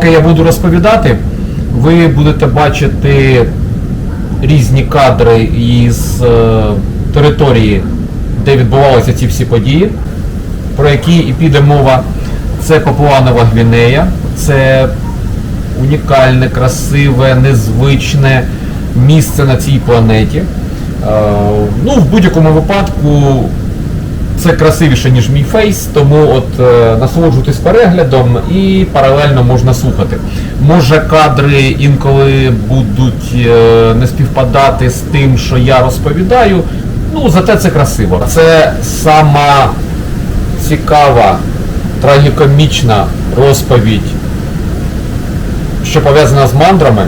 Поки я буду розповідати, ви будете бачити різні кадри із е, території, де відбувалися ці всі події, про які і піде мова. Це Папуанова Гвінея, це унікальне, красиве, незвичне місце на цій планеті. Е, ну, в будь-якому випадку це красивіше, ніж мій фейс, тому от е, насолоджуйтесь переглядом і паралельно можна слухати. Може кадри інколи будуть е, не співпадати з тим, що я розповідаю. Ну, зате це красиво. Це сама цікава, трагікомічна розповідь, що пов'язана з мандрами,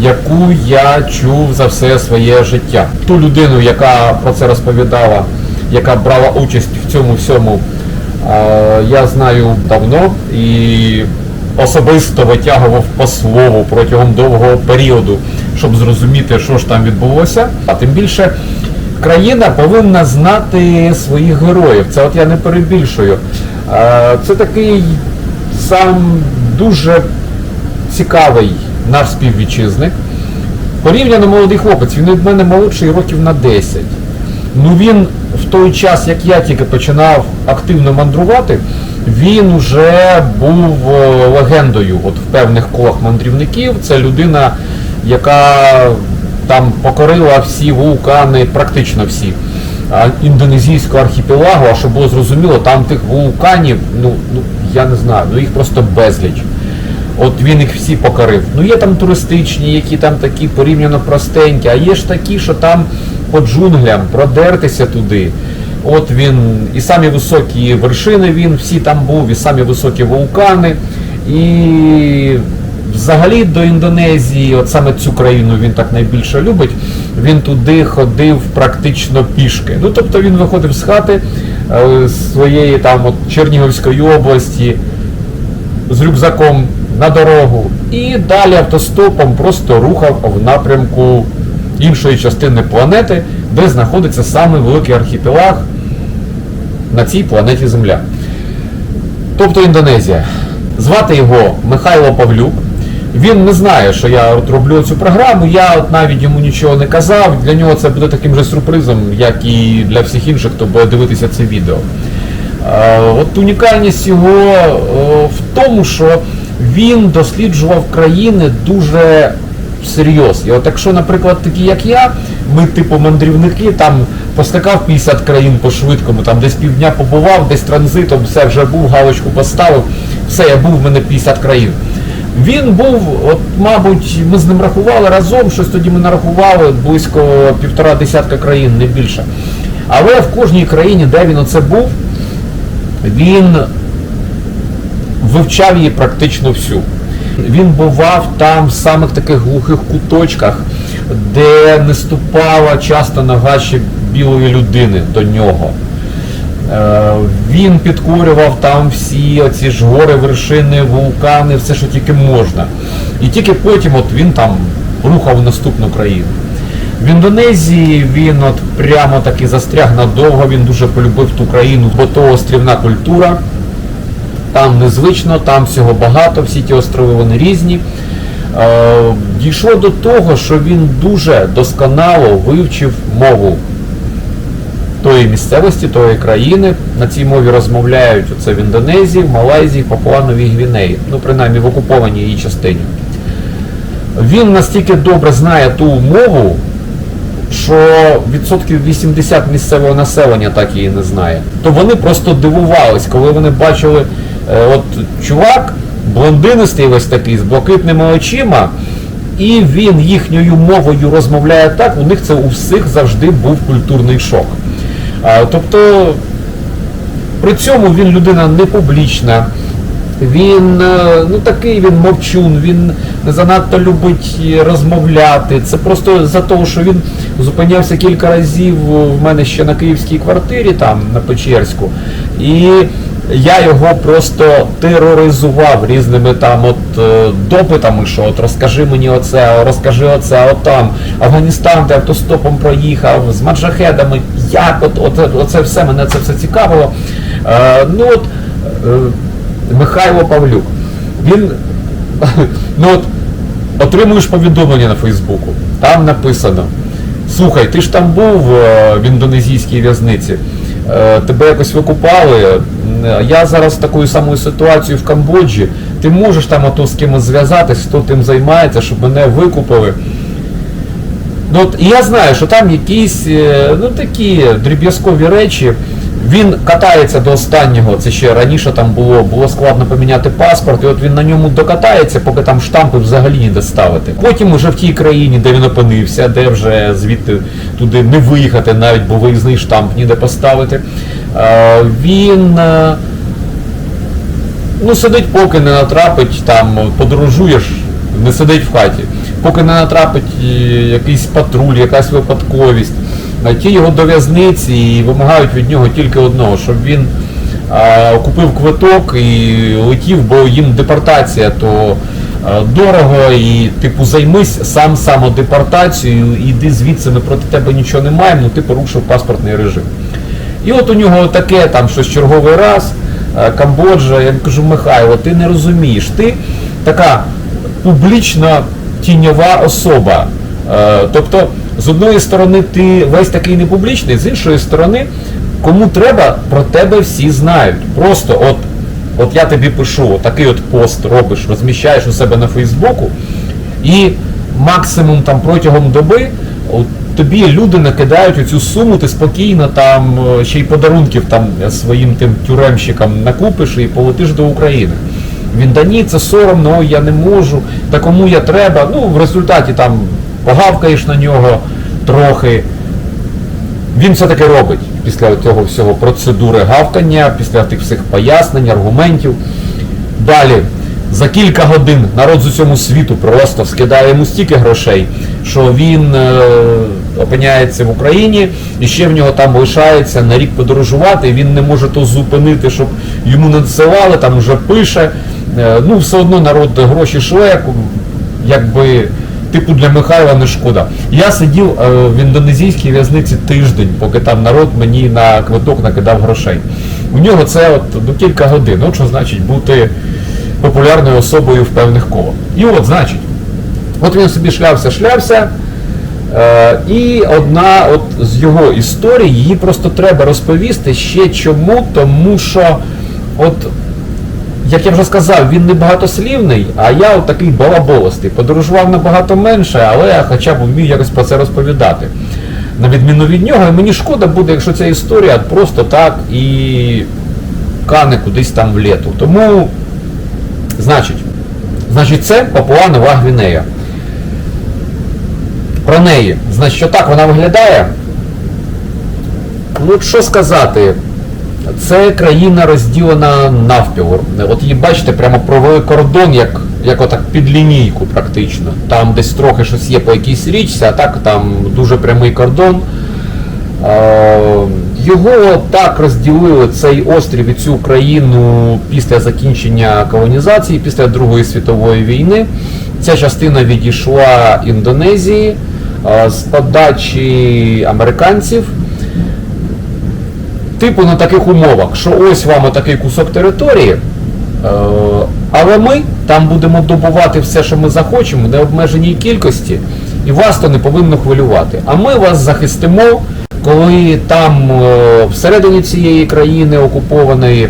яку я чув за все своє життя. Ту людину, яка про це розповідала, яка брала участь в цьому всьому, е, я знаю давно і особисто витягував по слову протягом довгого періоду, щоб зрозуміти, що ж там відбулося. А тим більше країна повинна знати своїх героїв. Це от я не перебільшую. Е, Це такий сам дуже цікавий наш співвітчизник. Порівняно молодий хлопець, він від мене молодший років на 10. Ну він в той час, як я тільки починав активно мандрувати, він вже був е, легендою от в певних колах мандрівників. Це людина, яка там покорила всі вулкани, практично всі індонезійського архіпелагу, а щоб було зрозуміло, там тих вулканів, ну, ну я не знаю, ну їх просто безліч. От він їх всі покорив. Ну є там туристичні, які там такі порівняно простенькі, а є ж такі, що там по джунглям продертися туди. От він і самі високі вершини він всі там був, і самі високі вулкани. І взагалі до Індонезії, от саме цю країну він так найбільше любить. Він туди ходив практично пішки. Ну тобто він виходив з хати е, своєї там от Чернігівської області з рюкзаком на дорогу і далі автостопом просто рухав в напрямку іншої частини планети, де знаходиться саме великий архіпелаг на цій планеті Земля. Тобто Індонезія. Звати його Михайло Павлюк. Він не знає, що я от роблю цю програму, я от навіть йому нічого не казав. Для нього це буде таким же сюрпризом, як і для всіх інших, хто буде дивитися це відео. Е, От унікальність його е, в тому, що він досліджував країни дуже всерйоз. І от якщо, наприклад, такі як я, ми типу мандрівники, там постикав 50 країн по швидкому, там десь півдня побував, десь транзитом, все вже був, галочку поставив, все, я був, в мене 50 країн. Він був, от, мабуть, ми з ним рахували разом, щось тоді ми нарахували близько півтора десятка країн, не більше. Але в кожній країні, де він оце був, він вивчав її практично всю. Він бував там в самих таких глухих куточках, де не ступала часто нога ще білої людини до нього. Е, Він підкорював там всі оці ж гори, вершини, вулкани, все, що тільки можна. І тільки потім от він там рухав наступну країну. В Індонезії він от прямо таки застряг надовго, він дуже полюбив ту країну, бо то острівна культура. Там незвично, там всього багато, всі ті острови вони різні. Е, Дійшло до того, що він дуже досконало вивчив мову тої місцевості, тої країни. На цій мові розмовляють оце в Індонезії, в Малайзії, Папуановій Гвінеї, ну принаймні в окупованій її частині. Він настільки добре знає ту мову, що відсотків 80 місцевого населення так її не знає. То вони просто дивувались, коли вони бачили, от чувак, блондинистий весь такий, з блакитними очима, і він їхньою мовою розмовляє так, у них це у всіх завжди був культурний шок. А, тобто При цьому він людина не публічна. Він е, ну такий він мовчун, він не занадто любить е, розмовляти. Це просто за того, що він зупинявся кілька разів в мене ще на київській квартирі, там на Печерську, і я його просто тероризував різними там от е, допитами, що от розкажи мені оце, розкажи оце, от там Афганістан, ти автостопом проїхав з маджахедами, як от, от оце все мене це все цікавило. Е, ну от е, Михайло Павлюк. Він ну от отримуєш повідомлення на Фейсбуку. Там написано: Слухай, ти ж там був е, в індонезійській в'язниці, тебе якось викупали. Я зараз такою самою ситуацією в Камбоджі. Ти можеш там ото з кимось зв'язатись, хто тим займається, щоб мене викупили. Ну от і я знаю, що там якісь е, ну такі дріб'язкові речі. Він катається до останнього. Це ще раніше там було, було складно поміняти паспорт, і от він на ньому докатається, поки там штампи взагалі ніде ставити. Потім уже в тій країні, де він опинився, де вже звідти туди не виїхати, навіть бо виїзний штамп ніде поставити. Він ну сидить, поки не натрапить, там подорожуєш, не сидить в хаті. Поки не натрапить е, якийсь патруль, якась випадковість. Ті його до в'язниці і вимагають від нього тільки одного, щоб він а, купив квиток і летів, бо їм депортація то а, дорого і типу займись сам самодепортацією, іди звідси, ми проти тебе нічого не маємо, ну ти порушив паспортний режим. І от у нього таке там щось черговий раз, Камбоджа, я кажу, Михайло, ти не розумієш, ти така публічна тіньова особа. Е, Тобто, з одної сторони, ти весь такий непублічний, з іншої сторони, кому треба, про тебе всі знають. Просто от, от я тобі пишу, от такий от пост робиш, розміщаєш у себе на Фейсбуку, і максимум там протягом доби от, тобі люди накидають оцю суму, ти спокійно там е, ще й подарунків там своїм тим тюремщикам накупиш і полетиш до України. Він да ні, це соромно, ой, я не можу, та кому я треба. Ну, в результаті там погавкаєш на нього трохи. Він все таки робить після цього всього процедури гавкання, після тих всіх пояснень, аргументів. Далі, за кілька годин народ з усьому світу просто скидає йому стільки грошей, що він е, опиняється в Україні і ще в нього там лишається на рік подорожувати, він не може то зупинити, щоб йому надсилали, там вже пише. Е, ну, все одно народ гроші шле, якби типу для Михайла не шкода. Я сидів е, в індонезійській в'язниці тиждень, поки там народ мені на квиток накидав грошей. У нього це от ну, кілька годин. От що значить бути популярною особою в певних колах. І от, значить, от він собі шлявся, шлявся. Е, і одна от з його історій, її просто треба розповісти ще чому, тому що от як я вже сказав, він не багатослівний, а я такий балаболостий. Подорожував набагато менше, але я хоча б вмію якось про це розповідати. На відміну від нього, і мені шкода буде, якщо ця історія просто так і кане кудись там в літу. Тому, значить, значить, це Папуа Нова Гвінея. Про неї. Значить, що так вона виглядає. Ну, що сказати, це країна розділена навпіл. От її бачите, прямо провели кордон, як, як отак під лінійку практично. Там десь трохи щось є по якійсь річці, а так там дуже прямий кордон. Його так розділили цей острів і цю країну після закінчення колонізації, після Другої світової війни. Ця частина відійшла Індонезії з подачі американців. Типу на таких умовах, що ось вам отакий кусок території, е, але ми там будемо добувати все, що ми захочемо, в необмеженій кількості, і вас то не повинно хвилювати. А ми вас захистимо, коли там е, всередині цієї країни окупованої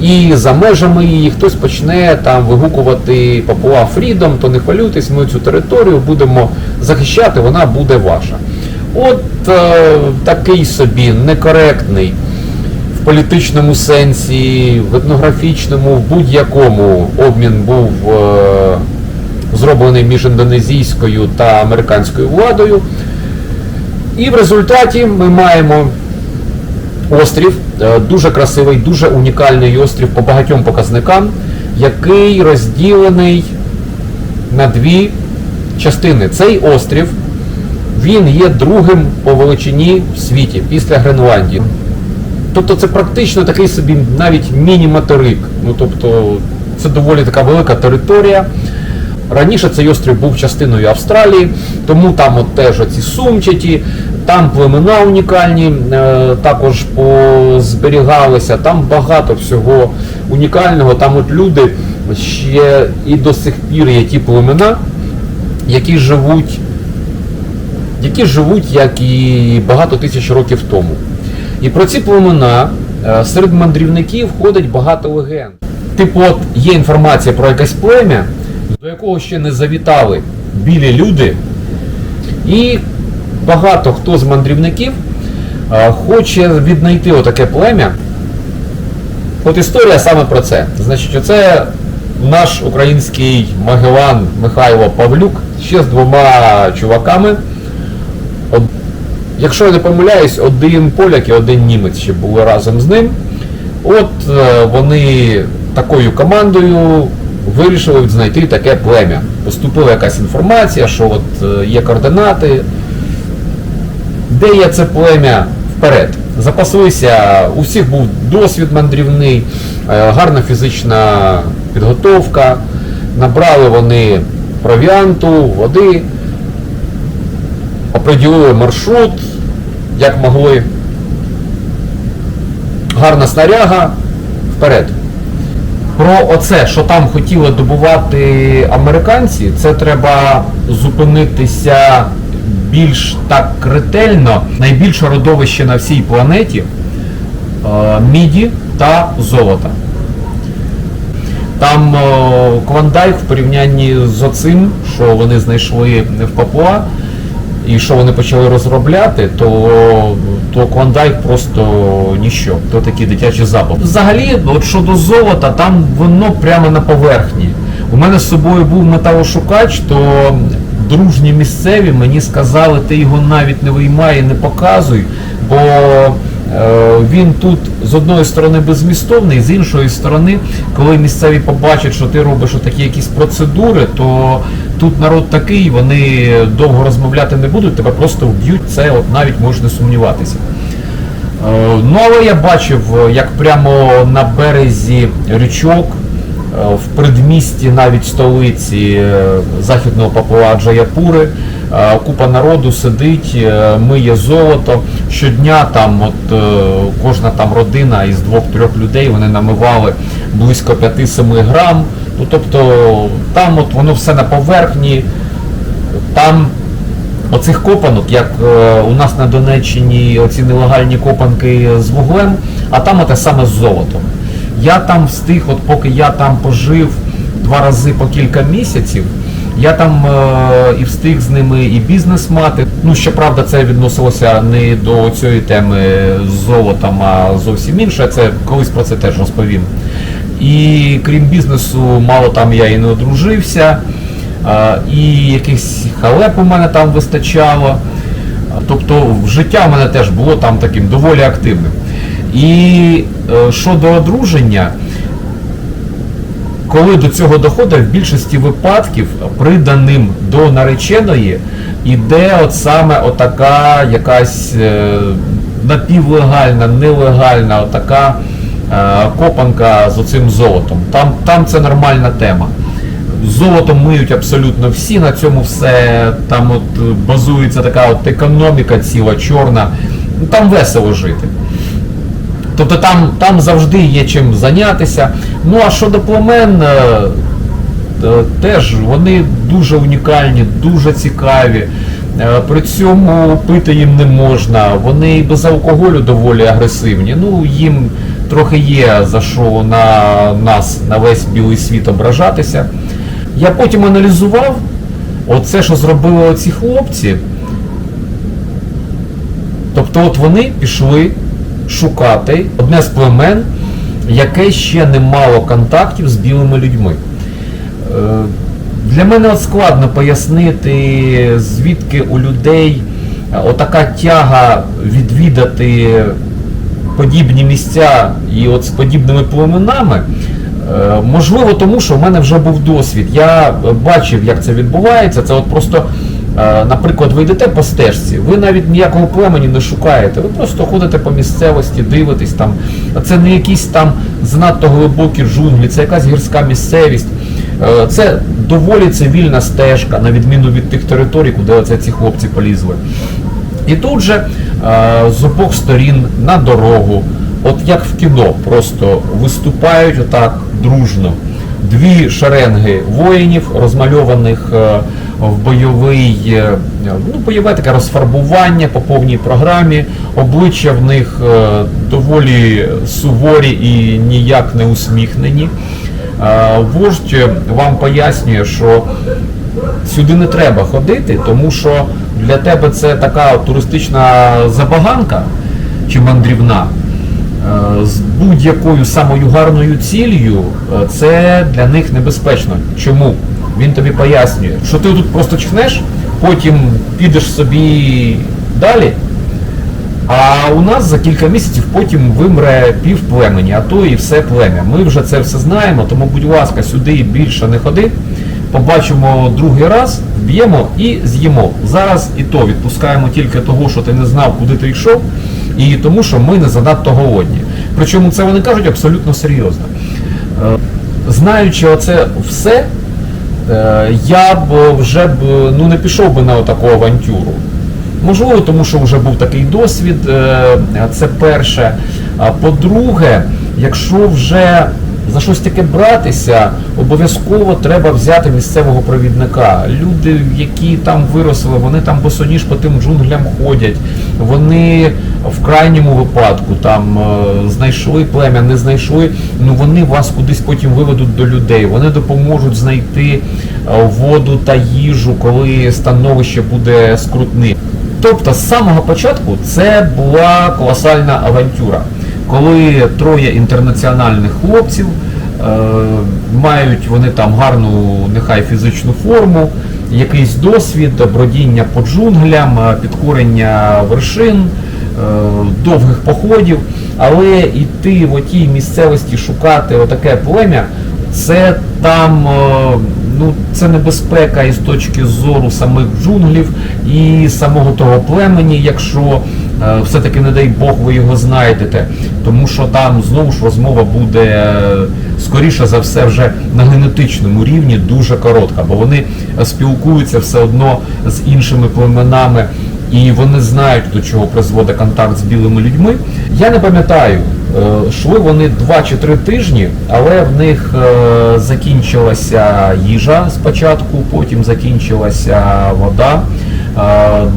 і за межами її хтось почне там вигукувати Папуа Фрідом, то не хвилюйтесь, ми цю територію будемо захищати, вона буде ваша. От е, такий собі некоректний політичному сенсі, в етнографічному, в будь-якому обмін був е, зроблений між індонезійською та американською владою. І в результаті ми маємо острів, е, дуже красивий, дуже унікальний острів по багатьом показникам, який розділений на дві частини. Цей острів він є другим по величині в світі після Гренландії. Тобто це практично такий собі навіть міні-материк. Ну тобто це доволі така велика територія. Раніше цей острів був частиною Австралії, тому там от теж оці сумчаті, там племена унікальні е, також позберігалися, там багато всього унікального. Там от люди ще і до сих пір є ті племена, які живуть які живуть як і багато тисяч років тому. І про ці племена е, серед мандрівників ходить багато легенд. Типу, от є інформація про якесь плем'я, до якого ще не завітали білі люди, і багато хто з мандрівників е, хоче віднайти отаке плем'я. От історія саме про це. Значить, оце наш український Магелан Михайло Павлюк ще з двома чуваками. Якщо я не помиляюсь, один поляк і один німець ще були разом з ним. От е, вони такою командою вирішили знайти таке плем'я. Поступила якась інформація, що от е, є координати. Де є це плем'я вперед? Запаслися, у всіх був досвід мандрівний, е, гарна фізична підготовка, набрали вони провіанту, води, оприділили маршрут, як могли. Гарна снаряга, вперед. Про оце, що там хотіли добувати американці, це треба зупинитися більш так ретельно. Найбільше родовище на всій планеті е, міді та золота. Там е, Клондайк в порівнянні з оцим, що вони знайшли в Папуа, і що вони почали розробляти, то, то Клондайк просто ніщо, то такий дитячий запах. Взагалі, от щодо золота, там воно прямо на поверхні. У мене з собою був металошукач, то дружні місцеві мені сказали, ти його навіть не виймай, не показуй, бо е, він тут з одної сторони беззмістовний, з іншої сторони, коли місцеві побачать, що ти робиш такі якісь процедури, то тут народ такий, вони довго розмовляти не будуть, тебе просто вб'ють, це от навіть можеш не сумніватися. Е, Ну, але я бачив, е, як прямо на березі річок, е, в предмісті навіть столиці західного Папуа Джаяпури, купа народу сидить, миє золото. Щодня там от кожна там родина із двох-трьох людей вони намивали близько 5-7 грам. Ну тобто там от воно все на поверхні, там оцих копанок, як е, у нас на Донеччині оці нелегальні копанки з вуглем, а там оте саме з золотом. Я там встиг, от поки я там пожив два рази по кілька місяців, я там е, і встиг з ними і бізнес мати. Ну, щоправда, це відносилося не до цієї теми з золотом, а зовсім інше. Це колись про це теж розповім. І крім бізнесу, мало там я і не одружився, і якихось халеп у мене там вистачало. Тобто життя в мене теж було там таким доволі активним. І е, щодо одруження, коли до цього доходить, в більшості випадків приданим до нареченої іде от саме отака якась е, напівлегальна, нелегальна отака копанка з оцим золотом. Там, там це нормальна тема. Золотом миють абсолютно всі, на цьому все там от е, базується така от економіка ціла, чорна. Там весело жити. Тобто там, там завжди є чим зайнятися. Ну а щодо племен, е, е, теж вони дуже унікальні, дуже цікаві. Е, При цьому пити їм не можна. Вони і без алкоголю доволі агресивні. Ну їм трохи є за що на нас, на весь білий світ ображатися. Я потім аналізував оце, що зробили оці хлопці. Тобто от вони пішли шукати одне з племен, яке ще не мало контактів з білими людьми. Е, Для мене складно пояснити, звідки у людей отака тяга відвідати подібні місця і от з подібними племенами. Е, Можливо, тому що в мене вже був досвід. Я бачив, як це відбувається. Це от просто, е, наприклад, ви йдете по стежці, ви навіть ніякого племені не шукаєте. Ви просто ходите по місцевості, дивитесь там. Це не якісь там занадто глибокі джунглі, це якась гірська місцевість. Е, Це доволі цивільна стежка, на відміну від тих територій, куди оце ці хлопці полізли. І тут же е, з обох сторін на дорогу, от як в кіно, просто виступають отак дружно. Дві шеренги воїнів, розмальованих е, в бойовий, е, ну, бойове таке розфарбування по повній програмі. Обличчя в них доволі суворі і ніяк не усміхнені. Вождь вам пояснює, що сюди не треба ходити, тому що для тебе це така туристична забаганка чи мандрівна. Е, З будь-якою самою гарною ціллю е, це для них небезпечно. Чому? Він тобі пояснює, що ти тут просто чхнеш, потім підеш собі далі, а у нас за кілька місяців потім вимре пів племені, а то і все плем'я. Ми вже це все знаємо, тому, будь ласка, сюди більше не ходи. Побачимо другий раз, вб'ємо і з'їмо. Зараз і то відпускаємо тільки того, що ти не знав, куди ти йшов, і тому, що ми не занадто голодні. Причому це вони кажуть абсолютно серйозно. Е, Знаючи оце все, е, я б вже б ну, не пішов би на таку авантюру. Можливо, тому що вже був такий досвід, е, це перше. А по-друге, якщо вже за щось таке братися, обов'язково треба взяти місцевого провідника. Люди, які там виросли, вони там босоніж по тим джунглям ходять. Вони в крайньому випадку там е, знайшли плем'я, не знайшли. Ну вони вас кудись потім виведуть до людей. Вони допоможуть знайти е, воду та їжу, коли становище буде скрутним. Тобто з самого початку це була колосальна авантюра, коли троє інтернаціональних хлопців е, мають вони там гарну, нехай фізичну форму, якийсь досвід, бродіння по джунглям, е, підкорення вершин, е, довгих походів, але йти в отій місцевості шукати отаке плем'я, це там е, ну, це небезпека із точки зору самих джунглів і самого того племені, якщо все-таки, не дай Бог, ви його знайдете. Тому що там знову ж розмова буде е, скоріше за все вже на генетичному рівні дуже коротка, бо вони е, спілкуються все одно з іншими племенами. І вони знають, до чого призводить контакт з білими людьми. Я не пам'ятаю, е, йшли вони два чи три тижні, але в них е, закінчилася їжа спочатку, потім закінчилася вода.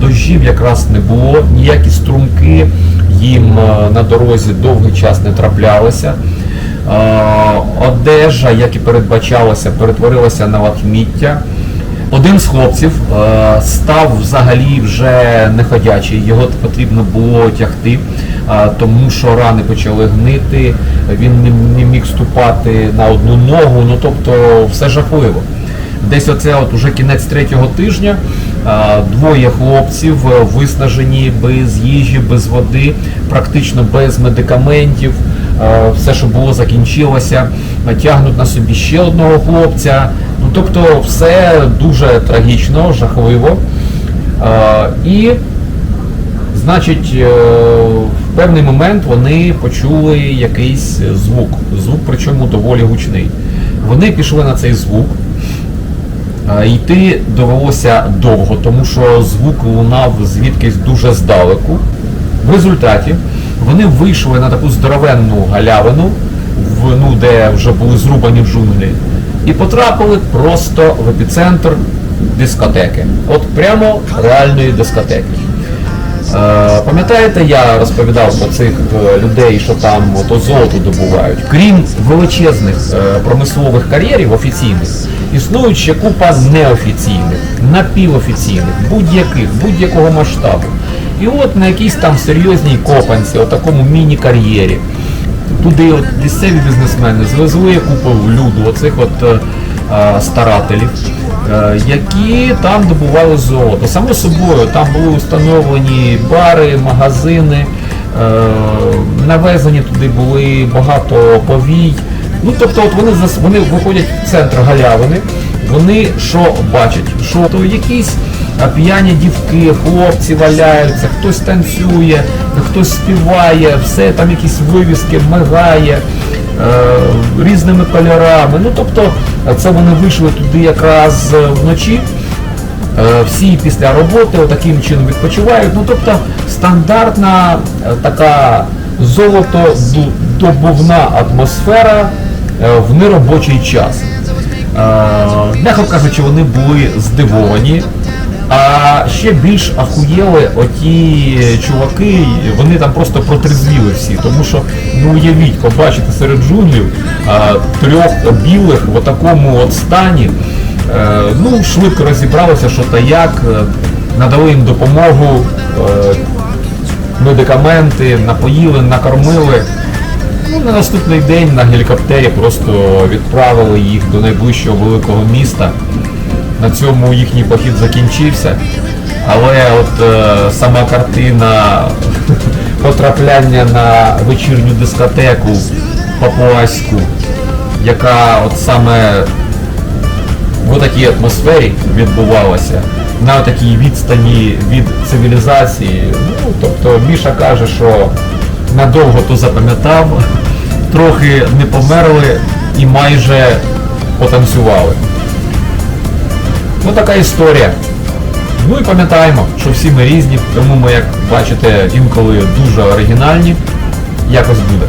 Дощів якраз не було, ніякі струмки їм на дорозі довгий час не траплялися. Одежа, як і передбачалося, перетворилася на лахміття. Один з хлопців став взагалі вже неходячий, його потрібно було тягти, тому що рани почали гнити, він не, міг ступати на одну ногу, ну тобто все жахливо. Десь оце от уже кінець третього тижня, двоє хлопців е, виснажені без їжі, без води, практично без медикаментів. Е, Все, що було, закінчилося, Е, тягнуть на собі ще одного хлопця. Ну, тобто все дуже трагічно, жахливо. Е, І, значить, е, в певний момент вони почули якийсь звук. Звук, причому доволі гучний. Вони пішли на цей звук. Йти довелося довго, тому що звук лунав звідкись дуже здалеку. В результаті вони вийшли на таку здоровенну галявину, в, ну, де вже були зрубані джунглі, і потрапили просто в епіцентр дискотеки. От прямо реальної дискотеки. Е, Пам'ятаєте, я розповідав про цих е, людей, що там ото золото добувають. Крім величезних е, промислових кар'єрів офіційних, існують ще купа неофіційних, напівофіційних, будь-яких, будь-якого масштабу. І от на якійсь там серйозній копанці, отакому міні-кар'єрі, туди от місцеві бізнесмени звезли купу люду, оцих от старателів, які там добували золото. Само собою, там були установлені бари, магазини, навезені туди були багато повій. Ну, тобто от вони, вони виходять в центр галявини, вони що бачать? Що то якісь п'яні дівки, хлопці валяються, хтось танцює, хтось співає, все там якісь вивіски, мигає е, різними кольорами. Ну тобто е, це вони вийшли туди якраз е, вночі. Е, Всі після роботи таким чином відпочивають. Ну тобто стандартна е, така золотодобувна атмосфера е, в неробочий час. Е, кажучи, вони були здивовані. А ще більш ахуєли оті чуваки, вони там просто протрезвіли всі, тому що, ну уявіть, побачити серед джунглів а, трьох білих в такому от стані. Е, ну, швидко розібралися, що та як, е, надали їм допомогу, е, медикаменти, напоїли, накормили. Ну, на наступний день на гелікоптері просто відправили їх до найближчого великого міста. На цьому їхній похід закінчився. Але от е, сама картина потрапляння на вечірню дискотеку папуаську, яка от саме в такій атмосфері відбувалася, на такій відстані від цивілізації. Ну, тобто Міша каже, що надовго то запам'ятав, трохи не померли і майже потанцювали. Ну така історія. Ну і пам'ятаємо, що всі ми різні, тому ми, як бачите, інколи дуже оригінальні. Якось буде.